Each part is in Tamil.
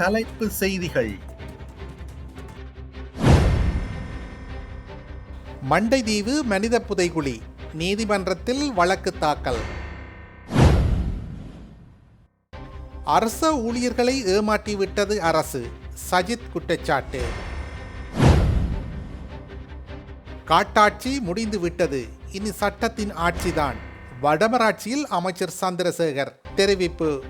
தலைப்பு செய்திகள். மண்டைதீவு மனித புதைகுழி நீதிமன்றத்தில் வழக்கு தாக்கல். அரச ஊழியர்களை ஏமாற்றிவிட்டது அரசு சஜித் குற்றச்சாட்டு. காட்டாட்சி முடிந்துவிட்டது இனி சட்டத்தின் ஆட்சிதான். வடமராட்சியில் அமைச்சர் சந்திரசேகர் தெரிவிப்பு.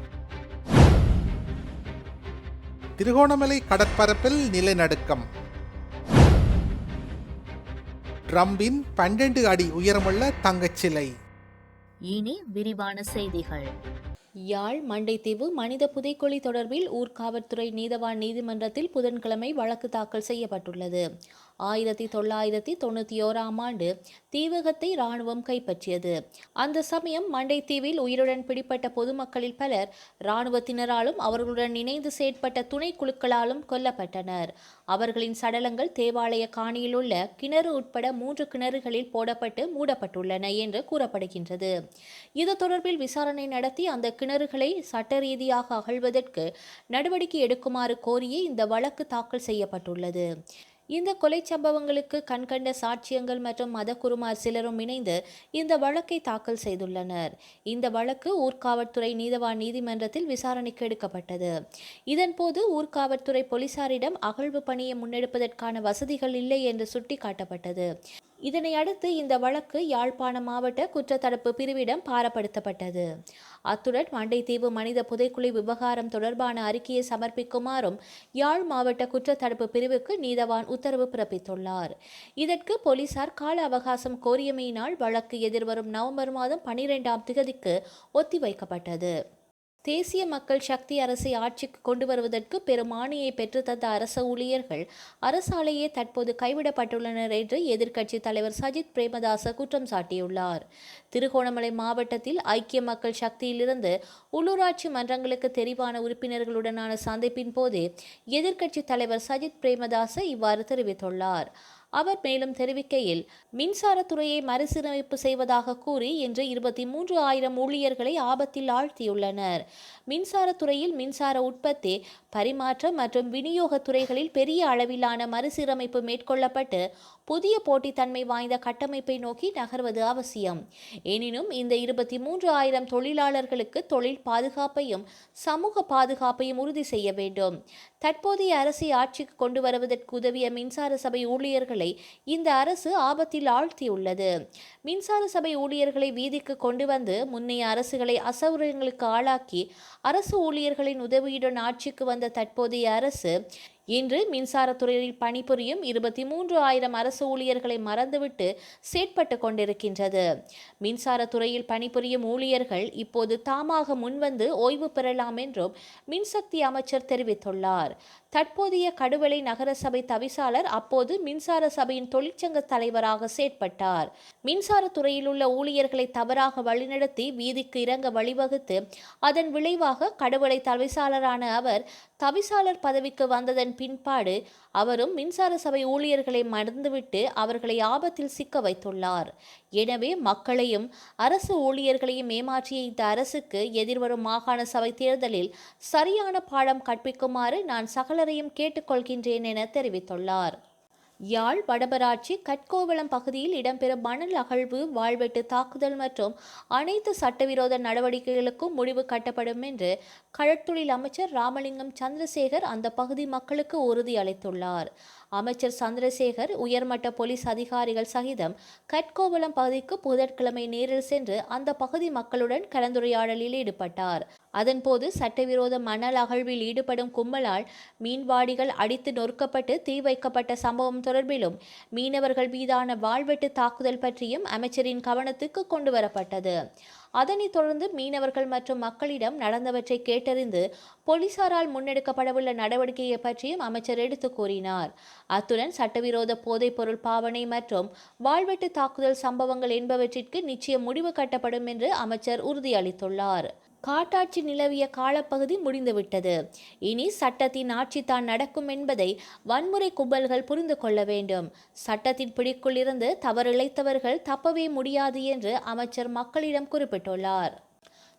திருகோணமலை கடற்பரப்பில் நிலநடுக்கம். ட்ரம்பின் பன்னெண்டு அடி உயரமுள்ள தங்கச்சிலை. இனி விரிவான செய்திகள். யாழ் மண்டைத்தீவு மனித புதைக்குழி தொடர்பில் ஊர்காவற்துறை நீதவான் நீதிமன்றத்தில் புதன்கிழமை வழக்கு தாக்கல் செய்யப்பட்டுள்ளது. ஆயிரத்தி தொள்ளாயிரத்தி தொண்ணூற்றி ஓராம் ஆண்டு தீவகத்தை இராணுவம் கைப்பற்றியது. அந்த சமயம் மண்டைத்தீவில் உயிருடன் பிடிப்பட்ட பொதுமக்களில் பலர் இராணுவத்தினராலும் அவர்களுடன் இணைந்து செயற்பட்ட துணை குழுக்களாலும் கொல்லப்பட்டனர். அவர்களின் சடலங்கள் தேவாலய காணியில் உள்ள கிணறு உட்பட மூன்று கிணறுகளில் போடப்பட்டு மூடப்பட்டுள்ளன என்று கூறப்படுகின்றது. இது தொடர்பில் விசாரணை நடத்தி அந்த கிணறுகளை சட்ட ரீதியாக அகழ்வதற்கு நடவடிக்கை எடுக்குமாறு கோரியே இந்த வழக்கு தாக்கல் செய்யப்பட்டுள்ளது. இந்த கொலை சம்பவங்களுக்கு கண்கண்ட சாட்சியங்கள் மற்றும் மதகுருமார் சிலரும் இணைந்து இந்த வழக்கை தாக்கல் செய்துள்ளனர். இந்த வழக்கு ஊர்காவற்துறை நீதவான் நீதிமன்றத்தில் விசாரணைக்கு எடுக்கப்பட்டது. இதன்போது ஊர்காவற்துறை போலீசாரிடம் அகழ்வு பணியை முன்னெடுப்பதற்கான வசதிகள் இல்லை என்று சுட்டிக்காட்டப்பட்டது. இதனையடுத்து இந்த வழக்கு யாழ்ப்பாண மாவட்ட குற்றத்தடுப்பு பிரிவிடம் பாரப்படுத்தப்பட்டது. அத்துடன் மண்டைத்தீவு மனித புதைக்குழி விவகாரம் தொடர்பான அறிக்கையை சமர்ப்பிக்குமாறும் யாழ் மாவட்ட குற்றத்தடுப்பு பிரிவுக்கு நீதவான் உத்தரவு பிறப்பித்துள்ளார். இதற்கு போலீசார் கால அவகாசம் கோரியமையினால் வழக்கு எதிர்வரும் நவம்பர் மாதம் பனிரெண்டாம் திகதிக்கு ஒத்திவைக்கப்பட்டது. தேசிய மக்கள் சக்தி அரசை ஆட்சிக்கு கொண்டு வருவதற்கு பெரும் ஆணையை பெற்றுத்தந்த அரச ஊழியர்கள் அரசாலேயே தற்போது கைவிடப்பட்டுள்ளனர் என்று எதிர்க்கட்சித் தலைவர் சஜித் பிரேமதாச குற்றம் சாட்டியுள்ளார். திருகோணமலை மாவட்டத்தில் ஐக்கிய மக்கள் சக்தியிலிருந்து உள்ளூராட்சி மன்றங்களுக்கு தெரிவான உறுப்பினர்களுடனான சந்திப்பின் போது எதிர்க்கட்சித் தலைவர் சஜித் பிரேமதாச இவ்வாறு தெரிவித்துள்ளார். அவர் மேலும் தெரிவிக்கையில் மின்சாரத்துறையை மறுசீரமைப்பு செய்வதாக கூறி இன்று இருபத்தி மூன்று ஆயிரம் ஊழியர்களை ஆபத்தில் ஆழ்த்தியுள்ளனர். மின்சாரத்துறையில் மின்சார உற்பத்தி பரிமாற்றம் மற்றும் விநியோகத் துறைகளில் பெரிய அளவிலான மறுசீரமைப்பு மேற்கொள்ளப்பட்டு புதிய போட்டித்தன்மை வாய்ந்த கட்டமைப்பை நோக்கி நகர்வது அவசியம். எனினும் இந்த இருபத்தி மூன்று ஆயிரம் தொழிலாளர்களுக்கு தொழில் பாதுகாப்பையும் சமூக பாதுகாப்பையும் உறுதி செய்ய வேண்டும். தற்போதைய அரசை ஆட்சிக்கு கொண்டு வருவதற்கு உதவிய மின்சார சபை ஊழியர்களை இந்த அரசு ஆபத்தில் ஆழ்த்தியுள்ளது. மின்சார சபை ஊழியர்களை வீதிக்கு கொண்டு வந்து முன்னைய அரசுகளை அசௌகரியங்களுக்கு ஆளாக்கி அரசு ஊழியர்களின் உதவியுடன் ஆட்சிக்கு வந்த தற்போதைய அரசு இன்று மின்சாரத்துறையில் பணிபுரியும் இருபத்தி மூன்று ஆயிரம் அரசு ஊழியர்களை மறந்துவிட்டு செயற்பட்டு கொண்டிருக்கின்றது. மின்சாரத்துறையில் பணிபுரியும் ஊழியர்கள் இப்போது தாமாக முன்வந்து ஓய்வு பெறலாம் என்றும் மின்சக்தி அமைச்சர் தெரிவித்துள்ளார். தற்போதைய கடுவலை நகரசபை தவிசாளர் அப்போது மின்சார சபையின் தொழிற்சங்க தலைவராக செயற்பட்டார். மின்சாரத்துறையில் உள்ள ஊழியர்களை தவறாக வழிநடத்தி வீதிக்கு இறங்க வழிவகுத்து அதன் விளைவாக கடுவலை தவிசாளரான அவர் தவிசாளர் பதவிக்கு வந்ததன் பின்பாடு அவரும் மின்சார சபை ஊழியர்களை மறந்துவிட்டு அவர்களை ஆபத்தில் சிக்க வைத்துள்ளார். எனவே மக்களையும் அரசு ஊழியர்களையும் ஏமாற்றிய இந்த அரசுக்கு எதிர்வரும் மாகாண சபை தேர்தலில் சரியான பாடம் கற்பிக்குமாறு நான் சகலரையும் கேட்டுக்கொள்கின்றேன் என தெரிவித்துள்ளார். யாழ் வடபராட்சி கட்கோவளம் பகுதியில் இடம்பெறும் மணல் அகழ்வு வாழ்வெட்டு தாக்குதல் மற்றும் அனைத்து சட்டவிரோத நடவடிக்கைகளுக்கும் முடிவு கட்டப்படும் என்று கடற்தொழில் அமைச்சர் ராமலிங்கம் சந்திரசேகர் அந்த பகுதி மக்களுக்கு உறுதி அளித்துள்ளார். அமைச்சர் சந்திரசேகர் உயர்மட்ட போலீஸ் அதிகாரிகள் சகிதம் கட்கோவளம் பகுதிக்கு புதன்கிழமை நேரில் சென்று அந்த பகுதி மக்களுடன் கலந்துரையாடலில் ஈடுபட்டார். அதன்போது சட்டவிரோத மணல் அகழ்வில் ஈடுபடும் கும்பலால் மீன்வாடிகள் அடித்து நொறுக்கப்பட்டு தீ வைக்கப்பட்ட சம்பவம் தொடர்பிலும் மீனவர்கள் மீதான வாழ்வெட்டு தாக்குதல் பற்றியும் அமைச்சரின் கவனத்துக்கு கொண்டு வரப்பட்டது. அதனைத் தொடர்ந்து மீனவர்கள் மற்றும் மக்களிடம் நடந்தவற்றை கேட்டறிந்து போலீசாரால் முன்னெடுக்கப்படவுள்ள நடவடிக்கையை பற்றியும் அமைச்சர் எடுத்து கூறினார். அத்துடன் சட்டவிரோத போதைப்பொருள் பாவனை மற்றும் வாழ்வெட்டு தாக்குதல் சம்பவங்கள் என்பவற்றிற்கு நிச்சயம் முடிவு கட்டப்படும் என்று அமைச்சர் உறுதியளித்துள்ளார். காட்டாட்சி நிலவிய காலப்பகுதி முடிந்துவிட்டது. இனி சட்டத்தின் ஆட்சி தான் நடக்கும் என்பதை வன்முறை கும்பல்கள் புரிந்து கொள்ள வேண்டும். சட்டத்தின் பிடிக்குள் இருந்து தவறிழைத்தவர்கள் தப்பவே முடியாது என்று அமைச்சர் மக்களிடம் குறிப்பிட்டுள்ளார்.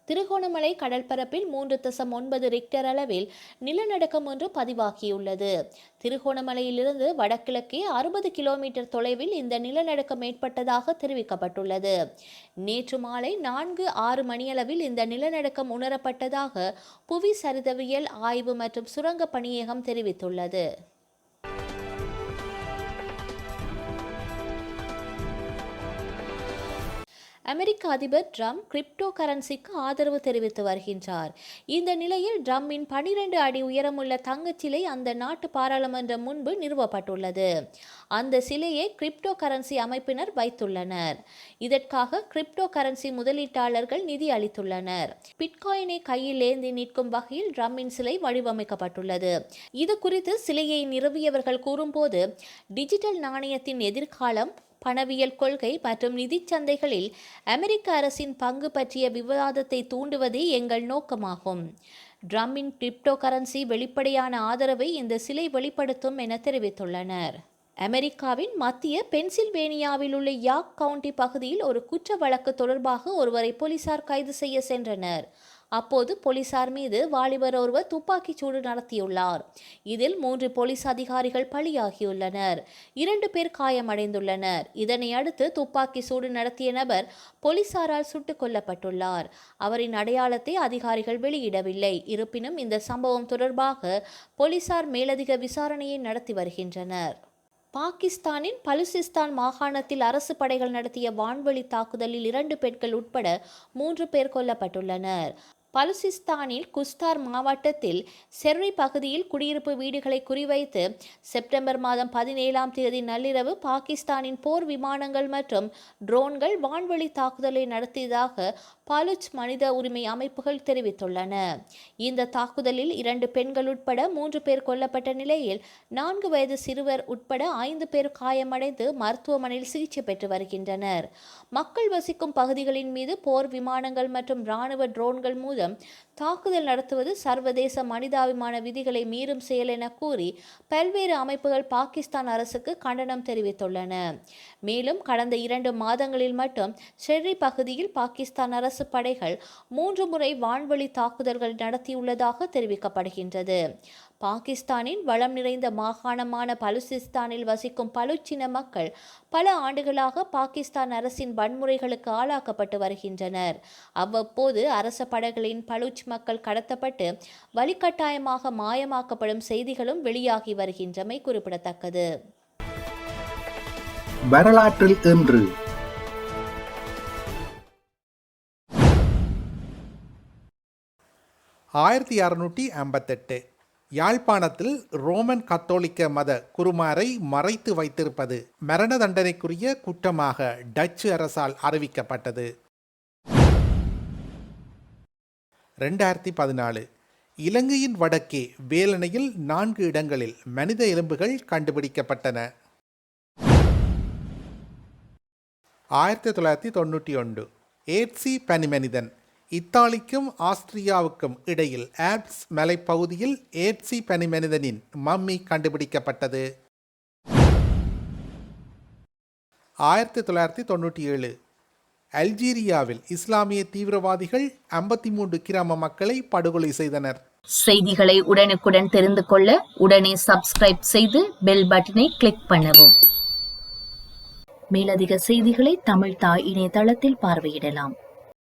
திருகோணமலை கடற்பரப்பில் மூன்று தசம் ஒன்பது ரிக்டர் அளவில் நிலநடுக்கம் ஒன்று பதிவாகியுள்ளது. திருகோணமலையிலிருந்து வடகிழக்கே அறுபது கிலோமீட்டர் தொலைவில் இந்த நிலநடுக்கம் ஏற்பட்டதாக தெரிவிக்கப்பட்டுள்ளது. நேற்று மாலை நான்கு ஆறு மணியளவில் இந்த நிலநடுக்கம் உணரப்பட்டதாக புவி சரிதவியல் ஆய்வு மற்றும் சுரங்க பணியகம் தெரிவித்துள்ளது. அமெரிக்க அதிபர் ட்ரம்ப் கிரிப்டோ கரன்சிக்கு ஆதரவு தெரிவித்து வருகின்றார். இந்த நிலையில் ட்ரம்பின் பனிரெண்டு அடி உயரமுள்ள தங்கச்சிலை அந்த நாட்டு பாராளுமன்றம் முன்பு நிறுவப்பட்டுள்ளது. அந்த சிலையை கிரிப்டோ கரன்சி அமைப்பினர் வைத்துள்ளனர். இதற்காக கிரிப்டோ கரன்சி முதலீட்டாளர்கள் நிதி அளித்துள்ளனர். பிட்காயினை கையில் ஏந்தி நிற்கும் வகையில் ட்ரம்பின் சிலை வடிவமைக்கப்பட்டுள்ளது. இது குறித்து சிலையை நிறுவியவர்கள் கூறும்போது டிஜிட்டல் நாணயத்தின் எதிர்காலம் பணவியல் கொள்கை மற்றும் நிதிச் சந்தைகளில் அமெரிக்க அரசின் பங்கு பற்றிய விவாதத்தை தூண்டுவதே எங்கள் நோக்கமாகும். ட்ரம்மின் கிரிப்டோ கரன்சி வெளிப்படையான ஆதரவை இந்த சிலை வெளிப்படுத்தும் என தெரிவித்துள்ளனர். அமெரிக்காவின் மத்திய பென்சில்வேனியாவில் உள்ள யாக் கவுண்டி பகுதியில் ஒரு குற்ற வழக்கு தொடர்பாக ஒருவரை போலீசார் கைது செய்ய சென்றனர். அப்போது போலீசார் மீது வாலிபர் ஒருவர் துப்பாக்கிச் சூடு நடத்தியுள்ளார். இதில் மூன்று போலீஸ் அதிகாரிகள் பலியாகியுள்ளனர். இரண்டு பேர் காயமடைந்துள்ளனர். இதனை அடுத்து துப்பாக்கி சூடு நடத்திய நபர் போலீசாரால் சுட்டுக் கொல்லப்பட்டுள்ளார். அவரின் அடையாளத்தை அதிகாரிகள் வெளியிடவில்லை. இருப்பினும் இந்த சம்பவம் தொடர்பாக போலீசார் மேலதிக விசாரணையை நடத்தி வருகின்றனர். பாகிஸ்தானின் பலுசிஸ்தான் மாகாணத்தில் அரசு படைகள் நடத்திய வான்வழி தாக்குதலில் இரண்டு பெண்கள் உட்பட மூன்று பேர் கொல்லப்பட்டுள்ளனர். பலுசிஸ்தானில் குஸ்தார் மாவட்டத்தில் செர்ரி பகுதியில் குடியிருப்பு வீடுகளை குறிவைத்து செப்டம்பர் மாதம் பதினேழாம் தேதி நள்ளிரவு பாகிஸ்தானின் போர் விமானங்கள் மற்றும் ட்ரோன்கள் வான்வெளி தாக்குதலை நடத்தியதாக பலுச் மனித உரிமை அமைப்புகள் தெரிவித்துள்ளன. இந்த தாக்குதலில் இரண்டு பெண்கள் உட்பட மூன்று பேர் கொல்லப்பட்ட நிலையில் நான்கு வயது சிறுவர் உட்பட ஐந்து பேர் காயமடைந்து மருத்துவமனையில் சிகிச்சை பெற்று வருகின்றனர். மக்கள் வசிக்கும் பகுதிகளின் மீது போர் விமானங்கள் மற்றும் இராணுவ ட்ரோன்கள் மூலம் தாக்குதல் நடத்துவது சர்வதேச மனிதாபிமான விதிகளை மீறும் செயல் என கூறி பல்வேறு அமைப்புகள் பாகிஸ்தான் அரசுக்கு கண்டனம் தெரிவித்துள்ளன. மேலும் கடந்த இரண்டு மாதங்களில் மட்டும் ஷெர்ரி பகுதியில் பாகிஸ்தான் அரசு படைகள் மூன்று முறை வான்வழி தாக்குதல்கள் நடத்தியுள்ளதாக தெரிவிக்கப்படுகின்றது. பாகிஸ்தானின் வளம் நிறைந்த மாகாணமான பலுசிஸ்தானில் வசிக்கும் பலுச்சின மக்கள் பல ஆண்டுகளாக பாகிஸ்தான் அரசின் வன்முறைகளுக்கு ஆளாக்கப்பட்டு வருகின்றனர். அவ்வப்போது அரச படைகளின் பலுச் மக்கள் கடத்தப்பட்டு வலிக்கட்டாயமாக மாயமாக்கப்படும் செய்திகளும் வெளியாகி வருகின்றமை குறிப்பிடத்தக்கது. வரலாற்றில் இன்று. ஆயிரத்தி அறுநூற்றி ஐம்பத்தெட்டு யாழ்ப்பாணத்தில் ரோமன் கத்தோலிக்க மத குருமாரை மறைத்து வைத்திருப்பது மரண தண்டனைக்குரிய குற்றமாக டச்சு அரசால் அறிவிக்கப்பட்டது. ரெண்டாயிரத்தி பதினாலு. இலங்கையின் வடக்கே வேலணையில் நான்கு இடங்களில் மனித எலும்புகள் கண்டுபிடிக்கப்பட்டன. ஆயிரத்தி தொள்ளாயிரத்தி தொண்ணூற்றி ஒன்று. ஏட்சி பனிமனிதன். இத்தாலிக்கும் ஆஸ்திரியாவுக்கும் இடையில் ஆப்ஸ் மலைப்பகுதியில் ஏட்சி பனிமனிதனின் மம்மி கண்டுபிடிக்கப்பட்டது. ஆயிரத்தி தொள்ளாயிரத்தி தொண்ணூற்றி ஏழு அல்ஜீரியாவில் இஸ்லாமிய தீவிரவாதிகள் ஐம்பத்தி மூன்று கிராம மக்களை படுகொலை செய்தனர். செய்திகளை உடனுக்குடன் தெரிந்து கொள்ள உடனே சப்ஸ்கிரைப் செய்து பெல் பட்டனை கிளிக் பண்ணவும். மேலதிக செய்திகளை தமிழ் தாய் இணையதளத்தில் பார்வையிடலாம்.